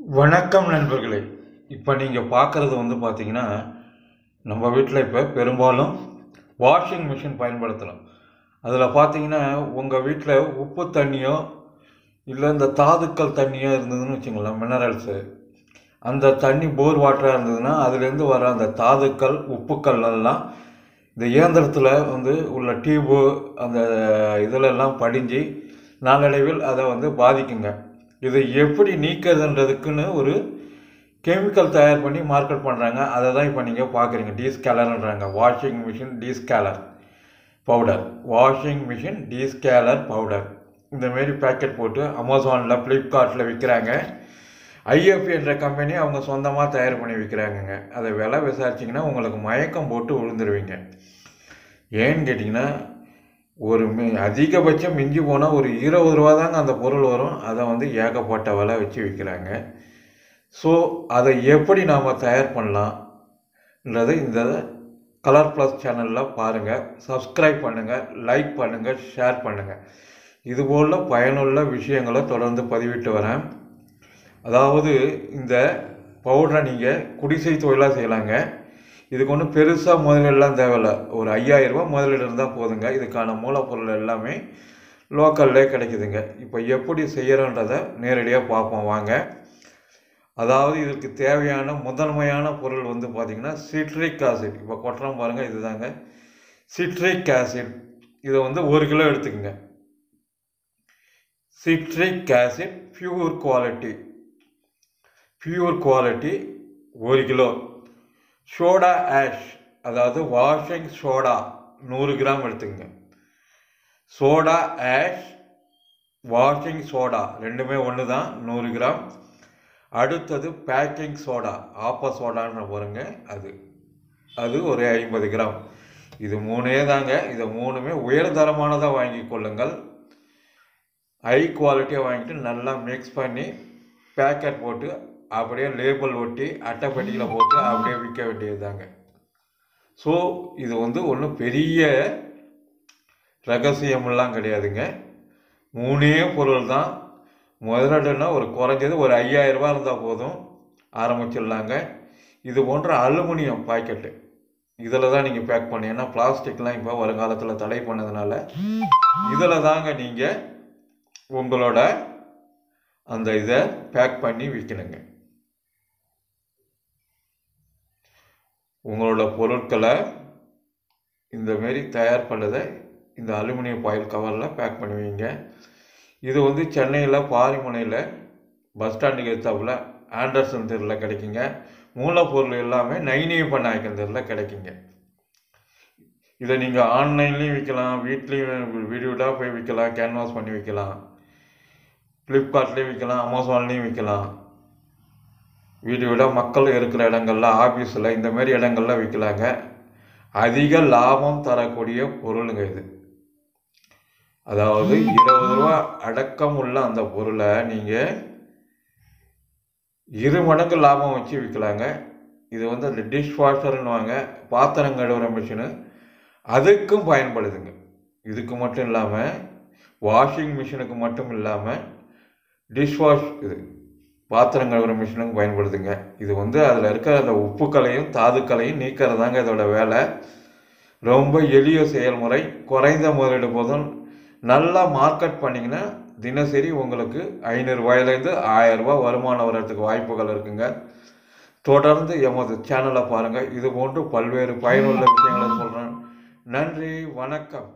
வணக்கம் நண்பர்களே. இப்போ நீங்கள் பார்க்குறது வந்து பார்த்தீங்கன்னா நம்ம வீட்டில் இப்போ பெரும்பாலும் வாஷிங் மிஷின் பயன்படுத்தலாம். அதில் பார்த்தீங்கன்னா உங்கள் வீட்டில் உப்பு தண்ணியோ இல்லை இந்த தாதுக்கள் தண்ணியோ இருந்ததுன்னு வச்சுங்களேன் மினரல்ஸு அந்த தண்ணி போர் வாட்டராக இருந்ததுன்னா அதுலேருந்து வர அந்த தாதுக்கள் உப்புக்கள் எல்லாம் இந்த இயந்திரத்தில் வந்து உள்ள டியூபு அந்த இதிலெல்லாம் படிஞ்சு நாளடைவில் அதை வந்து பாதிக்குங்க. இதை எப்படி நீக்கிறதுன்றதுக்குன்னு ஒரு கெமிக்கல் தயார் பண்ணி மார்க்கெட் பண்ணுறாங்க அதை தான் இப்போ நீங்கள் பார்க்குறீங்க டீஸ்கேலர்ன்றாங்க. Washing machine descaler powder. Washing machine descaler powder. இந்தமாரி பேக்கெட் போட்டு அமேசானில் ஃப்ளிப்கார்ட்டில் விற்கிறாங்க ஐஎஃப்இ என்ற கம்பெனி அவங்க சொந்தமாக தயார் பண்ணி விற்கிறாங்கங்க அதை விலை விசாரிச்சிங்கன்னா உங்களுக்கு மயக்கம் போட்டு விழுந்துருவீங்க. ஏன்னு கேட்டிங்கன்னா ஒரு மி அதிகபட்சம் மிஞ்சி போனால் ஒரு இருபது ரூபா தாங்க அந்த பொருள் வரும். அதை வந்து ஏகப்பட்ட விலை வச்சு விற்கிறாங்க ஸோ அதை எப்படி நாம் தயார் பண்ணலாம்ன்றது இந்த கலர் ப்ளஸ் சேனலில் பாருங்கள் சப்ஸ்கிரைப் பண்ணுங்கள் லைக் பண்ணுங்கள் ஷேர் பண்ணுங்கள் இதுபோல் பயனுள்ள விஷயங்களை தொடர்ந்து பதிவிட்டு வரேன். அதாவது இந்த பவுடரை நீங்கள் குடிசை தொழிலாக செய்யலாங்க. இதுக்கு ஒன்றும் பெருசாக முதலீடுலாம் தேவையில்ல. ஒரு ஐயாயிரரூபா முதலீடு இருந்தால் போதுங்க. இதுக்கான மூலப்பொருள் எல்லாமே லோக்கல்லே கிடைக்குதுங்க. இப்போ எப்படி செய்கிறோன்றதை நேரடியாக பார்ப்போம். வாங்க. அதாவது இதுக்கு தேவையான முதன்மையான பொருள் வந்து பார்த்திங்கன்னா சிட்ரிக் ஆசிட் இப்போ கொட்டுறோம் பாருங்கள் இதுதாங்க. சிட்ரிக் ஆசிட் இதை வந்து ஒரு கிலோ எடுத்துக்கோங்க. Citric acid pure quality pure quality ஒரு கிலோ. சோடா ஆஷ் அதாவது வாஷிங் சோடா நூறு கிராம் எடுத்துங்க சோடா ஆஷ் வாஷிங் சோடா ரெண்டுமே ஒன்று தான் நூறு கிராம். அடுத்தது பேக்கிங் சோடா ஆப்ப சோடான்னு பாருங்க அது. அது ஒரு ஐம்பது கிராம். இது மூணே தாங்க இதை மூணுமே உயர்தரமானதாக வாங்கி கொள்ளுங்கள். ஹை குவாலிட்டியாக வாங்கிட்டு நல்லா மிக்ஸ் பண்ணி பேக்கெட் போட்டு அப்படியே லேபிள் ஒட்டி அட்டைப்பட்டியில் போட்டு அப்படியே விற்க வேண்டியது தாங்க ஸோ இது வந்து ஒன்றும் பெரிய ரகசியமெல்லாம் கிடையாதுங்க. மூணே பொருள் தான். முதலீடுனா ஒரு குறைஞ்சது ஒரு ஐயாயிரரூபா இருந்தால் போதும். ஆரம்பிச்சிடலாங்க. இது போன்ற அலுமினியம் பாக்கெட்டு. இதில் தான் நீங்கள் பேக் பண்ணி ஏன்னா பிளாஸ்டிக்லாம் இப்போ வருங்காலத்தில் தடை பண்ணதுனால. இதில் தாங்க நீங்கள் உங்களோட அந்த இதை பேக் பண்ணி விற்கணுங்க உங்களோட பொருட்களை இந்த மாரி தயார் பண்ணதை இந்த அலுமினியம் பாயில் கவரில் பேக் பண்ணி வைங்க இது வந்து சென்னையில் பாரிமுனையில் பஸ் ஸ்டாண்டுக்கு எத்தாப்புல ஆண்டர்சன் தெருவில் கிடைக்குங்க. மூலப்பொருள் எல்லாமே நைனிய பண்ணாய்க்கன் தெருவில் கிடைக்குங்க. இதை நீங்கள் ஆன்லைன்லேயும் விற்கலாம் வீட்லேயும் வீடியோடாக போய் விற்கலாம் கேன்வாஸ் பண்ணி விற்கலாம் ஃப்ளிப்கார்ட்லேயும் விற்கலாம் அமேசான்லேயும் விற்கலாம் வீடியோட மக்கள் இருக்கிற இடங்களில் ஆஃபீஸில் இந்தமாரி இடங்களில் விற்கலாங்க அதிக லாபம் தரக்கூடிய பொருளுங்க இது. அதாவது இருபது ரூபா அடக்கம் உள்ள அந்த பொருளை நீங்கள் இரு மடங்கு லாபம் வச்சு விற்கலாங்க இது வந்து அந்த டிஷ் வாஷர்னுவாங்க பாத்திரம் கழுவுற மிஷினு அதுக்கும் பயன்படுதுங்க. இதுக்கு மட்டும் இல்லாமல் வாஷிங் மிஷினுக்கு மட்டும் இல்லாமல் டிஷ் வாஷ் இது பாத்திரம் கழுவுற மிஷினுக்கு பயன்படுத்துங்க. இது வந்து அதில் இருக்கிற அந்த உப்புக்களையும் தாதுக்களையும் நீக்கிறதாங்க இதோட வேலை. ரொம்ப எளிய செயல்முறை. குறைந்த முதலீடு போதும். நல்லா மார்க்கெட் பண்ணிங்கன்னா தினசரி உங்களுக்கு ஐநூறுரூவாயிலேருந்து ஆயரூபா வருமானம் வர்றதுக்கு வாய்ப்புகள் இருக்குங்க. தொடர்ந்து எமது சேனலை பாருங்கள் இது போன்று பல்வேறு பயனுள்ள விஷயங்களை சொல்கிறேன் நன்றி. வணக்கம்.